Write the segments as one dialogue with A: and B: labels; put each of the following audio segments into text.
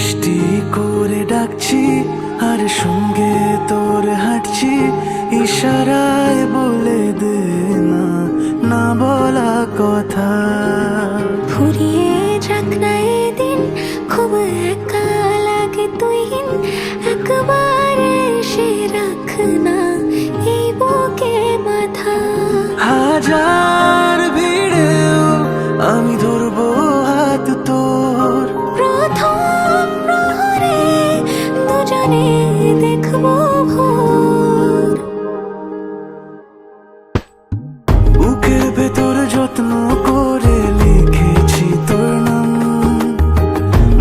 A: মিষ্টি করে ডাকছি, আর সঙ্গে তোর হাঁটছি। ইশারায় বলে দে না না বলা কথা।
B: ফুরিয়ে যাক না দিন খুব এক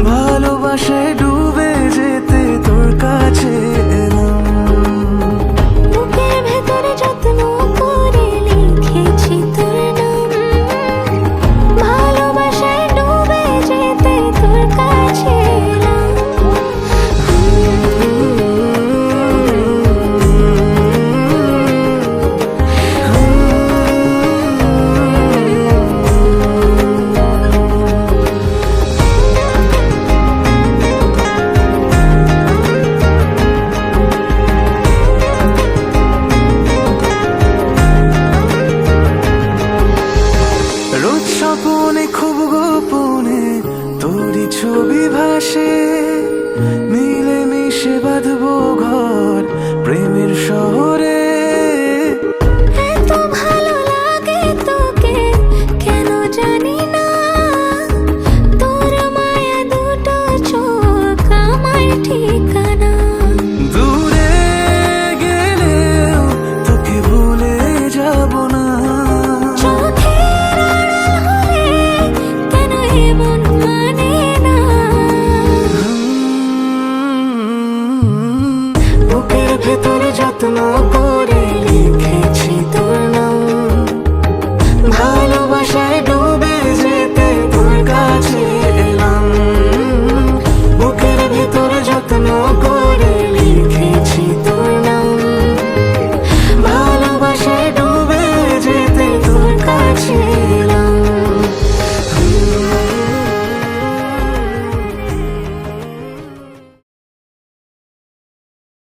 A: ভালোবাসায় ডুবে যেতে তোর কাছে স্বপনে খুব গোপনে তোরই ছবি ভাসে। মিলে মিশে বাঁধবো ঘর প্রেমের শহরে। ভেতর যত্ন